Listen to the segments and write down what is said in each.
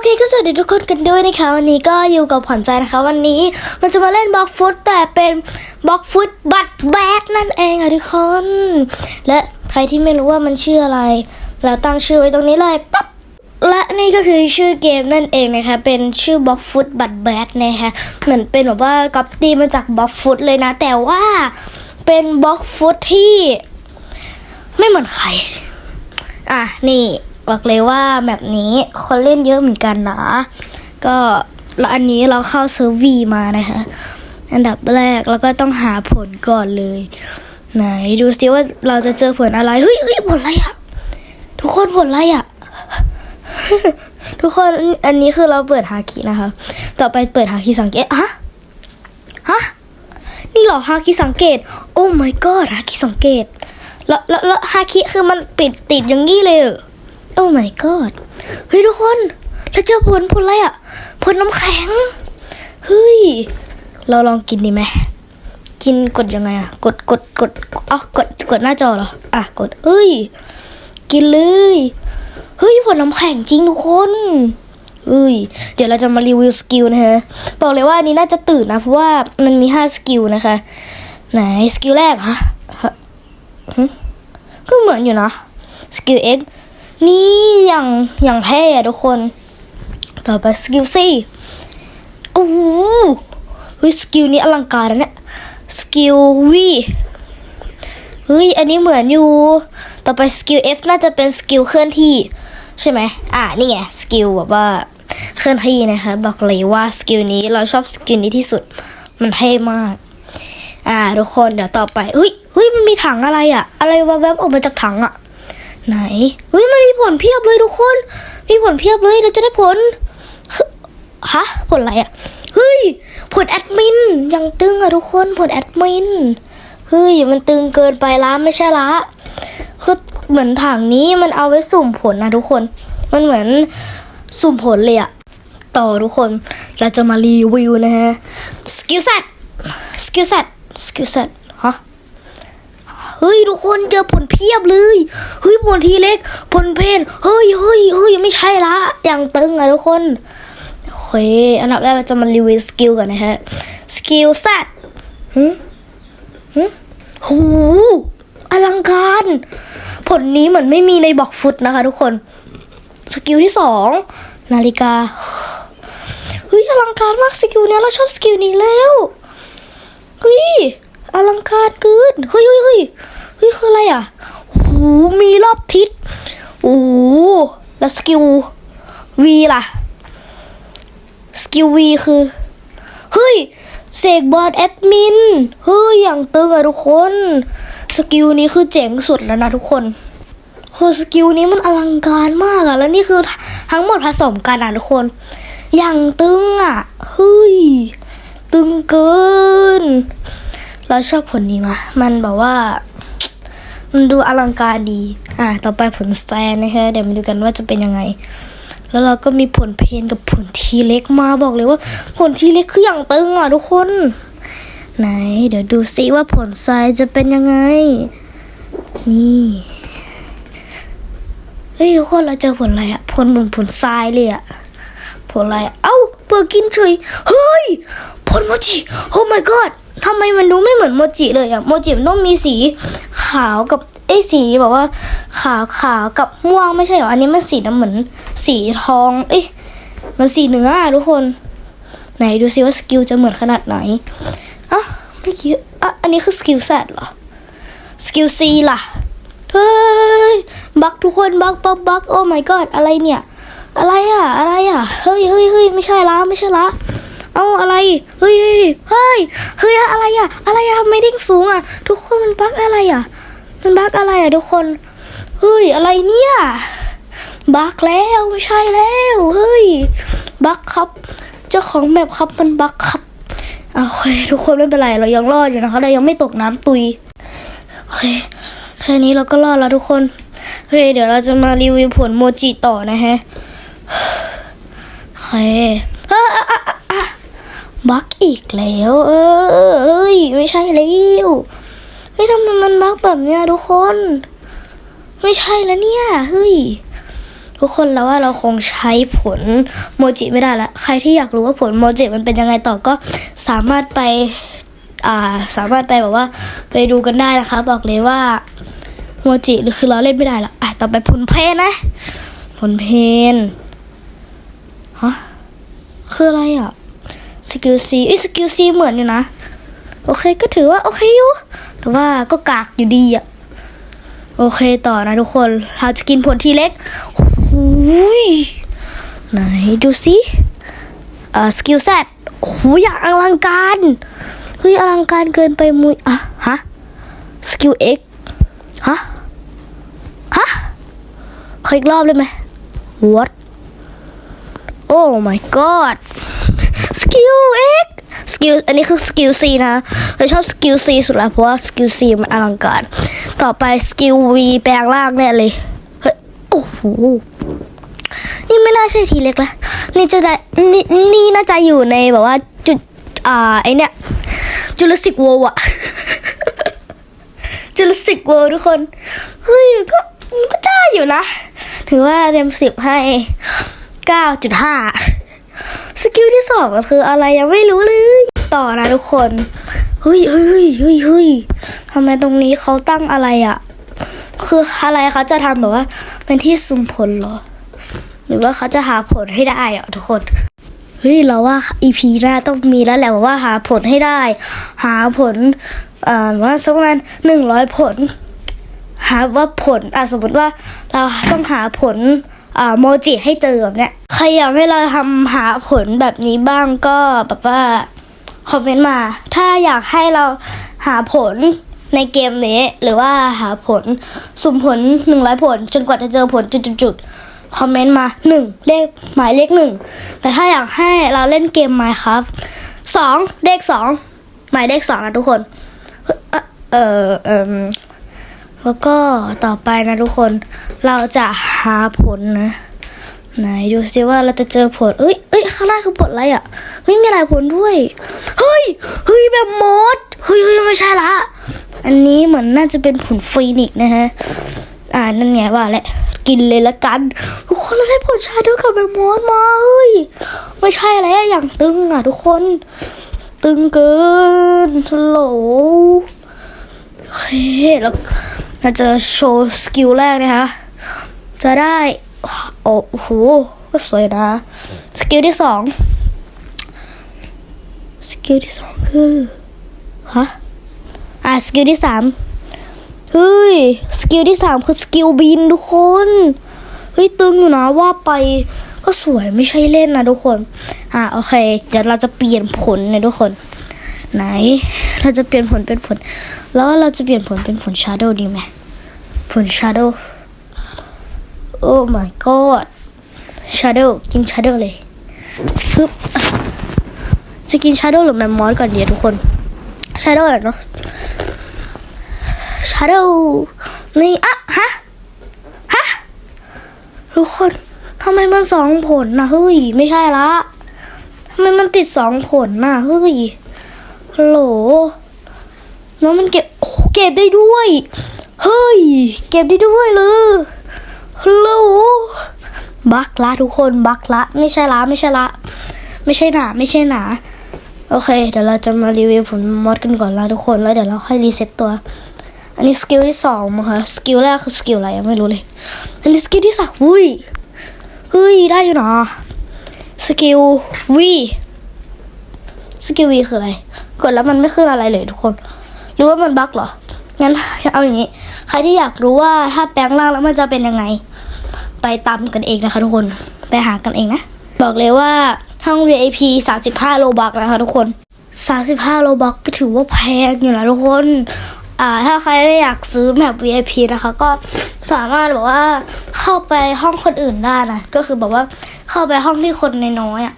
อเคก็สวัสดีทุกคนกันด้วยนะคะ วันนี้ก็อยู่กับขวัญใจนะคะ วันนี้เราจะมาเล่นบล็อกฟุตแต่เป็นบล็อกฟุตบัตแบกนั่นเองค่ะทุกคน และใครที่ไม่รู้ว่ามันชื่ออะไร เราตั้งชื่อไว้ตรงนี้เลยปั๊บและนี่ก็คือชื่อเกมนั่นเองนะคะ เป็นชื่อบล็อกฟุตบัตแบกนะคะเหมือนเป็นแบบว่าก๊อปตี้มาจากบล็อกฟุตเลยนะ แต่ว่าเป็นบล็อกฟุตที่ ไม่เหมือนใคร อะนี่ บอกเลยว่าแบบนี้คนเล่นเยอะเหมือนกันนะ ก็แล้วอันนี้เราเข้าเซิร์ฟวีมานะคะ อันดับแรกแล้วก็ต้องหาผลก่อนเลย ไหนดูซิว่าเราจะเจอผลอะไร เฮ้ยเฮ้ยผลอะไรอะทุกคนผลอะไรอะทุกคนอันนี้คือเราเปิดหาคีนะคะ ต่อไปเปิดหาคีสังเกตฮะฮะนี่เหรอฮาคิสังเกต โอ้ my god ฮาคิสังเกต แล้วแล้วฮาคิคือมันติดติดอย่างนี้เลยเหรอ โอ้ my god เฮ้ยทุกคนเราเจอผลผลอะไรอะผลน้ำแข็ง เฮ้ย เราลองกินดีไหมกินกดยังไงอะกดกดกดอ๋อกดกดหน้าจอเหรอ อะกดเอ้ย กินเลย เฮ้ยผลน้ำแข็งจริงทุกคนเอ้ย เดี๋ยวเราจะมารีวิวสกิลนะฮะ บอกเลยว่าอันนี้น่าจะตื่นนะ เพราะว่ามันมีห้าสกิลนะคะ ไหนสกิลแรกฮะก็เหมือนอยู่นะสกิล X นี่อย่างอย่างเท่อะทุกคน ต่อไปสกิล C โอ้โหเฮ้ยสกิลนี้อลังการนะเนี่ยสกิล V เฮ้ยอันนี้เหมือนอยู่ ต่อไปสกิล F น่าจะเป็นสกิลเคลื่อนที่ ใช่ไหมอ่านี่ไงสกิลแบบว่าเคลื่อนที่นะคะบอกเลยว่าสกิลนี้เราชอบสกิลนี้ที่สุดมันเท่มาก อ่าทุกคนเดี๋ยวต่อไปเฮ้ยเฮ้ยมันมีถังอะไรอะอะไรวะแวบออกมาจากถังอะ ไหนเฮ้ยมันมีผลเพียบเลยทุกคน มีผลเพียบเลยเราจะได้ผลฮะผลอะไรอะเฮ้ยผลแอดมินยังตึงอะทุกคนผลแอดมินเฮ้ยมันตึงเกินไปละไม่ใช่ละคือเหมือนถังนี้มันเอาไว้สุ่มผลนะทุกคน มันเหมือนสุ่มผลเลยอะต่อทุกคนเราจะมารีวิวนะฮะสกิลเซ็ตสกิลเซ็ตสกิลเซ็ต เฮ้ยทุกคนเจอผลเพียบเลยเฮ้ยผลทีเล็กผลเพนเฮ้ยเฮ้ยเฮ้ยไม่ใช่ละอย่างตึงอะทุกคนโอเคอันดับแรกเราจะมารีวิวสกิลก่อนนะฮะสกิลเซ็ตหืมหืมหูอลังการ ผลนี้เหมือนไม่มีในบอกฟุตนะคะทุกคน สกิลที่สองนาฬิกาเฮ้ยอลังการมากสกิลเนี้ยเราชอบสกิลนี้แล้วเฮ้ย อลังการเกินเฮ้ยเฮ้ยเฮ้ยเฮ้ยคืออะไรอะโหมีรอบทิศโอ้แล้วสกิลวีล่ะ สกิลวีคือ เฮ้ยเสกบอร์ดแอดมิน เฮ้ย อย่างตึงอะทุกคน สกิลนี้คือเจ๋งสุดแล้วนะทุกคน คือสกิลนี้มันอลังการมากอะแล้วนี่คือทั้งหมดผสมกันอะทุกคน อย่างตึงอะเฮ้ย ตึงเกิน เราชอบผลนี้มามันแบบว่า มันดูอลังการดี อะ ต่อไปผลสแตนนะคะ เดี๋ยวมาดูกันว่าจะเป็นยังไง แล้วเราก็มีผลเพนกับผลทีเล็กมาบอกเลยว่า ผลทีเล็กคืออย่างตึงอะทุกคน ไหน เดี๋ยวดูซิว่าผลทรายจะเป็นยังไง นี่ เฮ้ยทุกคนเราเจอผลอะไรอะผลเหมือนผลทรายเลยอะผลอะไร เอ้าเปิดกินเฉย เฮ้ย ผลโมจิ โอ้ my god ทำไมมันดูไม่เหมือนโมจิเลยอะโมจิมันต้องมีสีขาวกับเอ้สีแบบว่า ขาวขาวกับม่วงไม่ใช่หรอ อันนี้มันสีน้ำเหมือน สีทอง เอ้ยมันสีเนื้ออะทุกคน ไหนดูซิว่าสกิลจะเหมือนขนาดไหนอะเมื่อกี้อะอันนี้คือสกิลแซดเหรอ สกิลซีล่ะ เฮ้ย บักทุกคนบักบักบักโอ้ my god อะไรเนี่ย อะไรอะอะไรอะเฮ้ยเฮ้ยเฮ้ยไม่ใช่ละไม่ใช่ละ เอาอะไร เฮ้ย เฮ้ย เฮ้ยอะไรอะอะไรอะไมเด้งสูงอะทุกคนมันบักอะไรอะมันบักอะไรอะทุกคน เฮ้ย อะไรเนี่ย บักแล้วไม่ใช่แล้ว เฮ้ย บักครับ เจ้าของแมปครับมันบักครับโอเคทุกคนไม่เป็นไรเรายังรอดอยู่นะคะเรายังไม่ตกน้ำตุย โอเคแค่นี้เราก็รอดแล้วทุกคน เฮ้ยเดี๋ยวเราจะมารีวิวผลโมจิต่อนะฮะโอเคอะอะอะอะอะ บักอีกแล้วเออเอ้ย ไม่ใช่แล้วเฮ้ยทำไมมันบักแบบเนี้ยทุกคน ไม่ใช่แล้วเนี่ย เฮ้ย ทุกคนแล้วว่าเราคงใช้ผลโมจิไม่ได้ละ ใครที่อยากรู้ว่าผลโมจิมันเป็นยังไงต่อก็สามารถไป อ่า สามารถไปแบบว่า ไปดูกันได้นะคะ บอกเลยว่าโมจิหรือคือเราเล่นไม่ได้ละอะต่อไปผลเพลนะ ผลเพนฮะคืออะไรอะ สกิลซีเอ้ยสกิลซีเหมือนอยู่นะ โอเคก็ถือว่าโอเคอยู่ แต่ว่าก็กากอยู่ดีอะโอเคต่อนะทุกคน เราจะกินผลทีเล็กหูยไหนดูสิเอ่อสกิลเซตโอ้โหอยางอลังการเฮ้ยอลังการเกินไปมุยอะฮะสกิลเอ็กฮะฮะขออีกรอบได้ไหม what oh my god สกิลเอ็กสกิลอันนี้คือสกิล C นะเราชอบสกิล C สุดละเพราะว่าสกิล C มันอลังการ ต่อไปสกิล V แปลงร่างแน่เลยเฮ้ยโอ้โหนี่ไม่น่าใช่ทีเล็กละนี่จะได้นี่นี่น่าจะอยู่ในแบบว่าจุดอ่าไอเนี้ยจุลศิกโวอะจุลศิกโวทุกคนเฮ้ยก็มันก็ได้อยู่นะ ถือว่าเต็มสิบให้เก้าจุดห้า สกิลที่สองมันคืออะไรยังไม่รู้เลย ต่อนะทุกคนเฮ้ยเฮ้ยเฮ้ยเฮ้ยทำไมตรงนี้เขาตั้งอะไรอะ่ะ คืออะไรเขาจะทำแบบว่า เป็นที่สุ่มผลเหรอ หรือว่าเขาจะหาผลให้ได้อะทุกคนเฮ้ยเราว่า EP หน้าต้องมีแล้วแหละว่าหาผลให้ได้ หาผลอ่อว่าสักประมาณหนึ่งร้อยผล หาว่าผลอะสมมติว่าเราต้องหาผล โมจิให้เจอแบบเนี้ยใครอยากให้เราทำหาผลแบบนี้บ้างก็แบบว่าคอมเมนต์มา ถ้าอยากให้เราหาผลในเกมนี้ หรือว่าหาผลสุ่มผลหนึ่งร้อยผล จนกว่าจะเจอผลจุดๆคอมเมนต์มาหนึ่งเลขหมายเลขหนึ่งแต่ถ้าอยากให้เราเล่นเกมไมค์ครับสองเลขสองหมายเลขสองนะทุกคน เอ่อเออเออ แล้วก็ต่อไปนะทุกคนเราจะหาผลนะไหนดูซิว่าเราจะเจอผลเอ้ยเอ้ยข้างหน้าคือผลอะไรอะเฮ้ยมีหลายผลด้วยเฮ้ยเฮ้ยแบบมดเฮ้ยเฮ้ยไม่ใช่ละ อันนี้เหมือนน่าจะเป็นผลฟีนิกซ์นะฮะอ่านั่นไงว่าแหละกินเลยละกันทุกคนเราได้ผลชาด้วยกับแบบมดมาเฮ้ยไม่ใช่แล้วอย่างตึงอะ ทุกคน ตึงเกินโหลโอเคแล้ว เราจะโชว์สกิลแรกนะคะ จะได้ โอ้โห ก็สวยนะ สกิลที่สอง สกิลที่สองคือ ฮะ อะ สกิลที่สามเฮ้ย สกิลที่สามคือสกิลบินทุกคน เฮ้ย ตึงอยู่นะว่าไปก็สวยไม่ใช่เล่นนะทุกคน อะ โอเค เดี๋ยวเราจะเปลี่ยนผลนะทุกคน ไหน เราจะเปลี่ยนผลเป็นผล แล้วเราจะเปลี่ยนผลเป็นผล shadow ดีไหมผล shadow โอ้ my god shadow กิน shadow เลยปึ๊บจะกิน shadow หรือแมมมอสก่อนดีอะทุกคน shadow แหละเนาะ shadow นี่อะฮะฮะทุกคนทำไมมันสองผลนะเฮ้ย ไม่ใช่ละทำไมมันติดสองผลนะเฮ้ย โหลน้องมันเก็บเก็บได้ด้วย เฮ้ย เก็บได้ด้วยเลยฮัลโหลบักละทุกคนบักละ ไม่ใช่ละไม่ใช่ละ ไม่ใช่หนาไม่ใช่หนาโอเค เดี๋ยวเราจะมารีวิวผลมอดกันก่อนละทุกคนแล้วเดี๋ยวเราค่อยรีเซ็ตตัว อันนี้สกิลที่สองมั้งคะสกิลแรกคือสกิลอะไรยังไม่รู้เลย อันนี้สกิลที่สามอุ้ยเฮ้ยได้อยู่นะสกิลวีสกิลวีคืออะไร กดแล้วมันไม่ขึ้นอะไรเลยทุกคน หรือว่ามันบั๊กเหรอ งั้นเอาอย่างนี้ ใครที่อยากรู้ว่าถ้าแปลงร่างแล้วมันจะเป็นยังไง ไปตามกันเองนะคะทุกคน ไปหากันเองนะ บอกเลยว่าห้อง VIP 35 โลบักนะคะทุกคน 35 โลบักก็ถือว่าแพงอยู่นะทุกคน อ่า ถ้าใครไม่อยากซื้อแบบ VIP นะคะ ก็สามารถแบบว่าเข้าไปห้องคนอื่นได้นะ ก็คือแบบว่าเข้าไปห้องที่คนน้อยๆอะ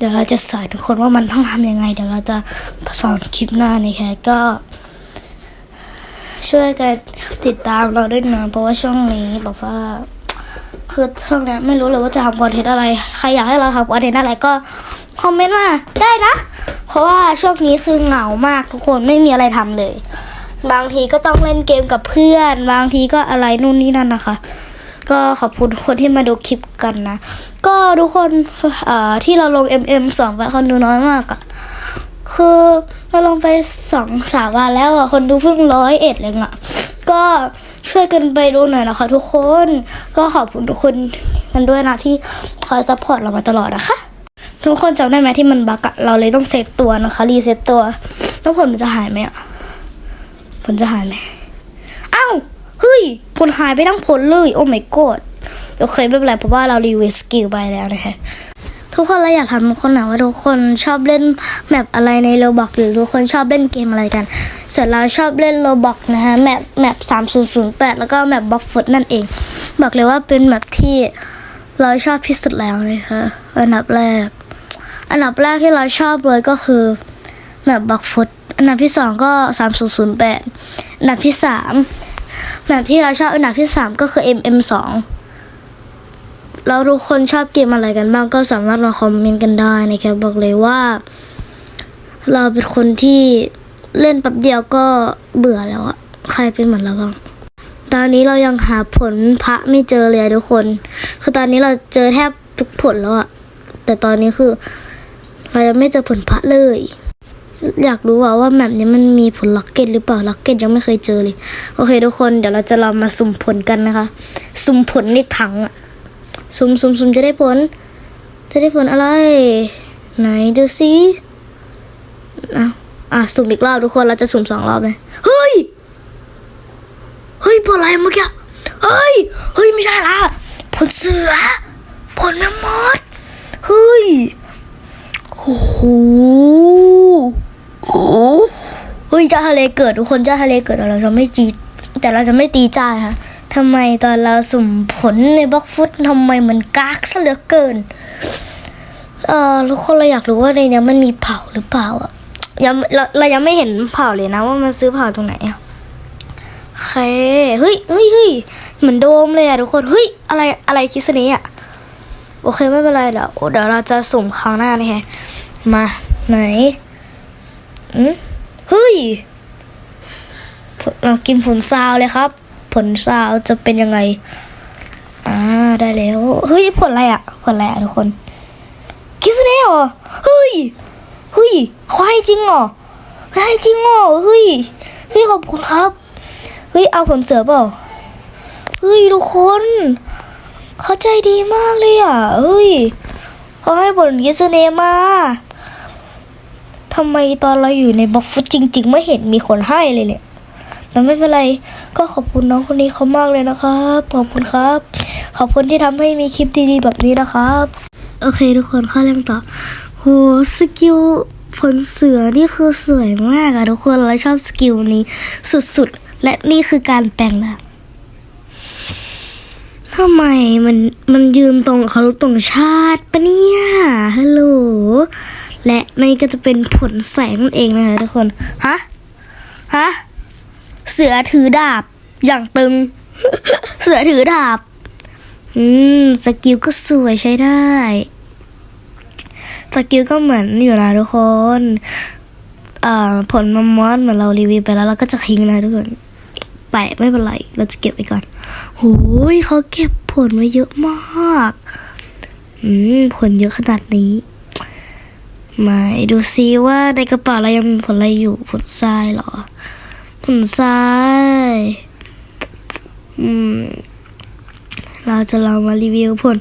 เดี๋ยวเราจะสอนทุกคนว่ามันต้องทำยังไง เดี๋ยวเราจะสอนคลิปหน้านะคะก็ ช่วยกันติดตามเราด้วยนะเพราะว่าช่วงนี้แบบว่าคือช่วงนี้ไม่รู้เลยว่าจะทำคอนเทนต์อะไร ใครอยากให้เราทำคอนเทนต์อะไรก็คอมเมนต์มาได้นะ เพราะว่าช่วงนี้คือเหงามากทุกคนไม่มีอะไรทำเลย บางทีก็ต้องเล่นเกมกับเพื่อน บางทีก็อะไรนู่นนี่นั่นนะคะ ก็ขอบคุณทุกคนที่มาดูคลิปกันนะ ก็ทุกคนที่เราลง MM สองไปคนดูน้อยมากอะคือเราลงไปสองสามวันแล้วอะคนดูเพิ่งร้อยเอ็ดเลยอะก็ช่วยกันไปดูหน่อยนะคะทุกคน ก็ขอบคุณทุกคนกันด้วยนะที่คอยซัพพอร์ตเรามาตลอดนะคะ ทุกคนจำได้ไหมที่มันบักอะเราเลยต้องเซฟตัวนะคะรีเซตตัว แล้วผลมันจะหายไหมอะผลจะหายไหมอ้าว เฮ้ย ผลหายไปทั้งผลเลย โอ้ my god โอเคไม่เป็นไรเพราะว่าเรารีวิวสกิลไปแล้วนะคะทุกคนเราอยากถามทุกคนหน่อยว่าทุกคนชอบเล่นแมปอะไรในโรบอกหรือทุกคนชอบเล่นเกมอะไรกัน ส่วนเราชอบเล่นโรบอกนะฮะแมปแมปสามศูนย์ศูนย์แปดแล้วก็แมปบล็อกฟุตนั่นเอง บอกเลยว่าเป็นแมปที่เราชอบที่สุดแล้วนะคะอันดับแรก อันดับแรกที่เราชอบเลยก็คือแมปบักฟุตอันดับที่สองก็สามศูนย์ศูนย์แปดอันดับที่สาม แมปที่เราชอบอันดับที่สามก็คือ MM สองแล้วทุกคนชอบเกมอะไรกันบ้างก็สามารถมาคอมเมนต์กันได้นะครับบอกเลยว่า เราเป็นคนที่เล่นแป๊บเดียวก็เบื่อแล้วอะใครเป็นเหมือนเราบ้างตอนนี้เรายังหาผลพระไม่เจอเลยทุกคน คือตอนนี้เราเจอแทบทุกผลแล้วอะแต่ตอนนี้คือ เรายังไม่เจอผลพระเลย อยากรู้ว่าว่าแมปนี้มันมีผลล็อกเก็ตหรือเปล่าล็อกเก็ตยังไม่เคยเจอเลย โอเคทุกคนเดี๋ยวเราจะลองมาสุ่มผลกันนะคะ สุ่มผลในถังอะสุ่มสุ่มสุ่มจะได้ผล จะได้ผลอะไร ไหนดูสิอะอะสุ่มอีกรอบทุกคนเราจะสุ่มสองรอบเลยเฮ้ยเฮ้ยผลอะไรเมื่อกี้เฮ้ยเฮ้ยไม่ใช่ละผลเสือผลแมมมอสเฮ้ยโอ้โห เฮ้ยเจ้าทะเลเกิดทุกคนเจ้าทะเลเกิดแต่เราจะไม่จีแต่เราจะไม่ตีจ้าค่ะทำไมตอนเราสุ่มผลในบล็อกฟุตทำไมมันกากซะเหลือเกิน เออทุกคนเราอยากรู้ว่าในนี้มันมีเผาหรือเปล่าอะยังเราเรายังไม่เห็นเผาเลยนะว่ามันซื้อเผาตรงไหนอะเคเฮ้ยเฮ้ยเฮ้ยเหมือนโดมเลยอะทุกคนเฮ้ยอะไรอะไรคิดสนี้อะโอเคไม่เป็นไรเดี๋ยวเดี๋ยวเราจะสุ่มครั้งหน้านี่ฮะมาไหนอืม เฮ้ย เรากินผลซาวเลยครับ ผลซาวจะเป็นยังไง อ่าได้แล้ว เฮ้ยผลอะไรอะผลอะไรอะทุกคนคิดซะแล้วเหรอเฮ้ยเฮ้ยควายจริงเหรอได้จริงเหรอเฮ้ยเฮ้ยขอบคุณครับเฮ้ยเอาผลเสือเปล่าเฮ้ยทุกคนเขาใจดีมากเลยอะเฮ้ยเขาให้ผลกิสเนมา ทำไมตอนเราอยู่ในบล็อกฟุตจริง ๆ ไม่เห็นมีคนให้เลยเนี่ย แต่ไม่เป็นไรก็ขอบคุณน้องคนนี้เขามากเลยนะครับ ขอบคุณครับ ขอบคุณที่ทำให้มีคลิปดีๆแบบนี้นะครับ โอเคทุกคนข้าเรื่องต่อโหสกิลผลเสือนี่คือสวยมากอะทุกคนเราชอบสกิลนี้สุดๆ และนี่คือการแปลงร่างทำไมมันมันยืนตรงเขาตรงชาติปะเนี่ยฮัลโหล และนี่ก็จะเป็นผลแสงนั่นเองนะคะทุกคนฮะฮะเสือถือดาบอย่างตึง เสือถือดาบ อืมสกิลก็สวยใช้ได้สกิลก็เหมือนอยู่นะทุกคนอ่าผลมามมอสเหมือนเรารีวิวไปแล้วเราก็จะทิ้งนะทุกคนแปะไม่เป็นไร เราจะเก็บไว้ก่อนโอ้ยเขาเก็บผลไว้เยอะมาก อืม ผลเยอะขนาดนี้ ม่ดูซิว่าในกระเป๋าเรายังมีผลอะไรอยู่ผลทรายหรอ ผลทรายอืมเราจะลองมารีวิวผล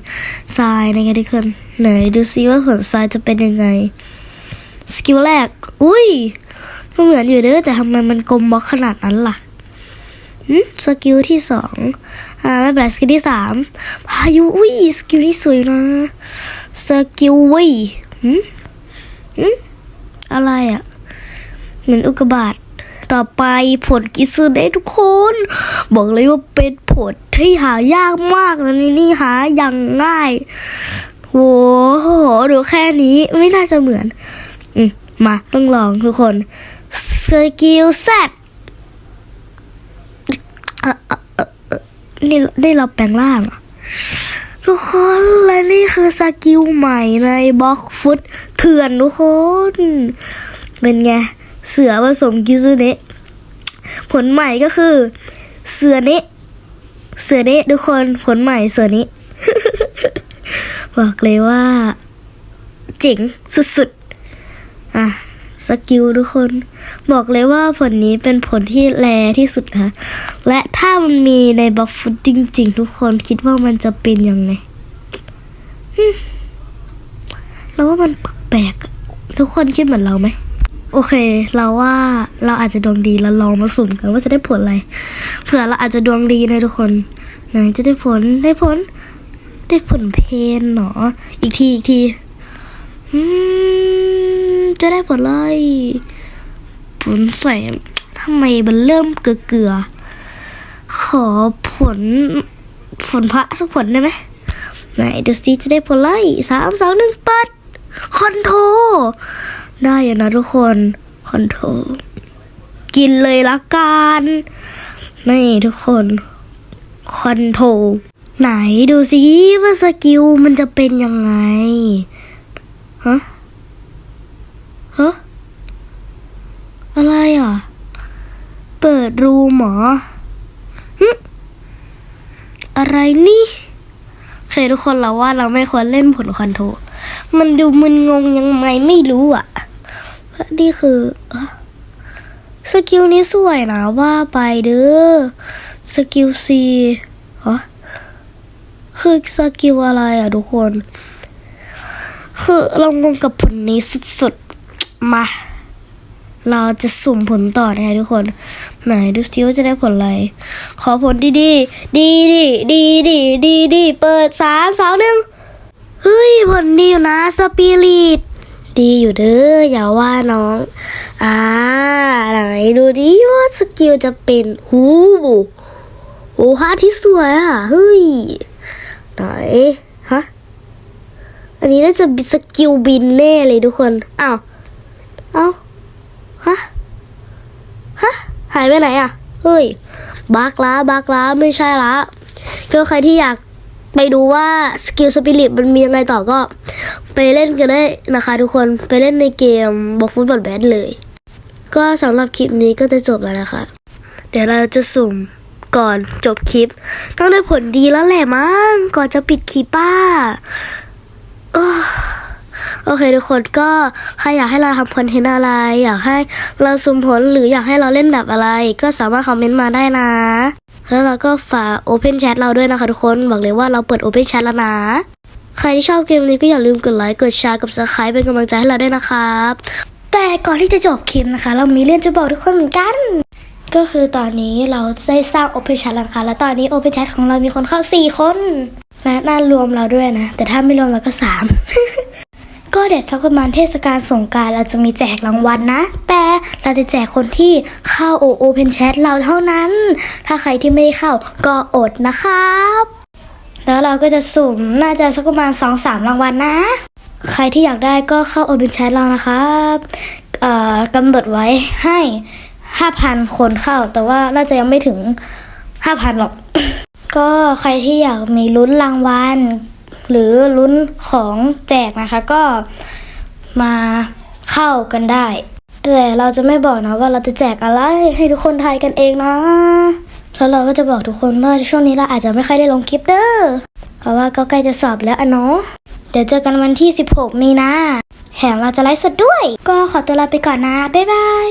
ทรายนะคะทุกคนไหนดูซิว่าผลทรายจะเป็นยังไงสกิลแรก อุ้ยมันเหมือนอยู่เด้อแต่ทำไมมันกลมบล็อกขนาดนั้นล่ะอืมสกิลที่สองอ่าไม่เป็นไรสกิลที่สามพายุอุ้ยสกิลนี้สวยนะสกิลวิ อะไรอะ่ะ เหมือนอุกกาบาตต่อไปผลกิซึได้ทุกคน บอกเลยว่าเป็นผลที่หายากมากนะนี่นี่หาอย่างง่ายโว้โหดูแค่นี้ไม่น่าจะเหมือน อืมมาต้องลองทุกคนสกิลแซดนี่ได้เราแปลงร่างทุกคนและนี่คือสกิลใหม่ในบล็อกฟุต เถื่อนทุกคน เป็นไง เสือผสมกิซึเนะผลใหม่ก็คือ เสือเนะเสือนี้ทุกคนผลใหม่เสือนี้บอกเลยว่า เจ๋งสุดๆอะสกิลทุกคน บอกเลยว่าผลนี้เป็นผลที่แรที่สุดนะและถ้ามันมีในบัฟฟุตจริง ๆ ทุกคนคิดว่ามันจะเป็นยังไงฮึ่มเราว่ามัน ปลกๆ ทุกคนคิดเหมือนเราไหม โอเค เราว่าเราอาจจะดวงดีเราลองมาสุ่มกันว่าจะได้ผลอะไร เผื่อเราอาจจะดวงดีนะทุกคนไหนจะได้ผลได้ผล ได้ผลเพนเหรออีกทีอีกทีอืมจะได้ผลอะไรผลแสงทำไมมันเริ่มเกลือขอผลผลพระสักผลได้ไหมไหนดูสิจะได้ผลอะไรสามสองหนึ่งเปิด คอนโทรได้ยนะทุกคนคอนโทรกินเลยละกันนี่ทุกคนคอนโทรไหนดูสิว่าสกิลมันจะเป็นยังไงฮะฮะอะไรอะ เปิดรูหรออะไรนี่ เคทุกคนเราว่าเราไม่ควรเล่นผลคอนโทร มันดูมึนงงยังไงไม่รู้อะนี่คือสกิลนี้สวยนะว่าไปเด้อสกิลซีฮะคือสกิลอะไรอะทุกคน คือเรางงกับผลนี้สุดๆ มา เราจะสุ่มผลต่อนะทุกคน ไหนดูสิว่าจะได้ผลอะไร ขอผลดีดีๆดีดีดีดีดีดีเปิดสามสองหนึ่ง เฮ้ยผลดีอยู่นะสปิริตดีอยู่เด้ออย่าว่าน้อง อ่า ไหนดูดิว่าสกิลจะเป็นหูโอ้ฮาที่สวยอะ เฮ้ย ไหน ฮะ อันนี้น่าจะสกิลบินแน่เลยทุกคนอ้าวเอ้าฮะ ฮะ หายไปไหนอะ เฮ้ย บักละบักละไม่ใช่ละก็ใครที่อยาก ไปดูว่าสกิลสปิริตมันมียังไงต่อก็ ไปเล่นกันได้นะคะทุกคนไปเล่นในเกมบอกฟุตบอลแบดเลย ก็สำหรับคลิปนี้ก็จะจบแล้วนะคะ เดี๋ยวเราจะสุ่มก่อนจบคลิป ต้องได้ผลดีแล้วแหละมั้งก่อนจะปิดคลิปป้าโอ้โอเคทุกคนก็ใครอยากให้เราทำคอนเทนต์อะไร อยากให้เราสุ่มผลหรืออยากให้เราเล่นแบบอะไร ก็สามารถคอมเมนต์มาได้นะ แล้วเราก็ฝาก Open Chat เราด้วยนะคะทุกคน บอกเลยว่าเราเปิด Open Chat แล้วนะ ใครที่ชอบเกมนี้ก็อย่าลืมกดไลค์ กดแชร์ กับ subscribe เป็นกำลังใจให้เราด้วยนะครับ แต่ก่อนที่จะจบคลิปนะคะ เรามีเรื่องจะบอกทุกคนเหมือนกัน ก็คือตอนนี้เราได้สร้าง Open Chat แล้วนะคะและตอนนี้ Open Chat ของเรามีคนเข้า 4 คน และน่ารวมเราด้วยนะ แต่ถ้าไม่รวมเราก็ 3 ก็เดี๋ยวสักประมาณเทศกาลสงการเราจะมีแจกรางวัลนะ แต่เราจะแจกคนที่เข้า Open Chat เราเท่านั้น ถ้าใครที่ไม่ได้เข้าก็อดนะครับ แล้วเราก็จะสุ่มน่าจะสักประมาณ2อสามรางวัลนะ ใครที่อยากได้ก็เข้า Open Chat เรานะครับกำหนดไว้ให้5,000คนเข้า แต่ว่าน่าจะยังไม่ถึง5,000หรอก ก็ใครที่อยากมีลุ้นรางวัล หรือลุ้นของแจกนะคะก็มาเข้ากันได้ แต่เราจะไม่บอกนะว่าเราจะแจกอะไรให้ทุกคนทายกันเองนะแล้วเราก็จะบอกทุกคนว่าช่วงนี้เราอาจจะไม่ค่อยได้ลงคลิปเด้อเพราะว่าก็ใกล้จะสอบแล้วอะเนาะเดี๋ยวเจอกันวันที่ 16 มีนาแถมเราจะไลฟ์สดด้วย ก็ขอตัวลาไปก่อนนะ บ๊ายบาย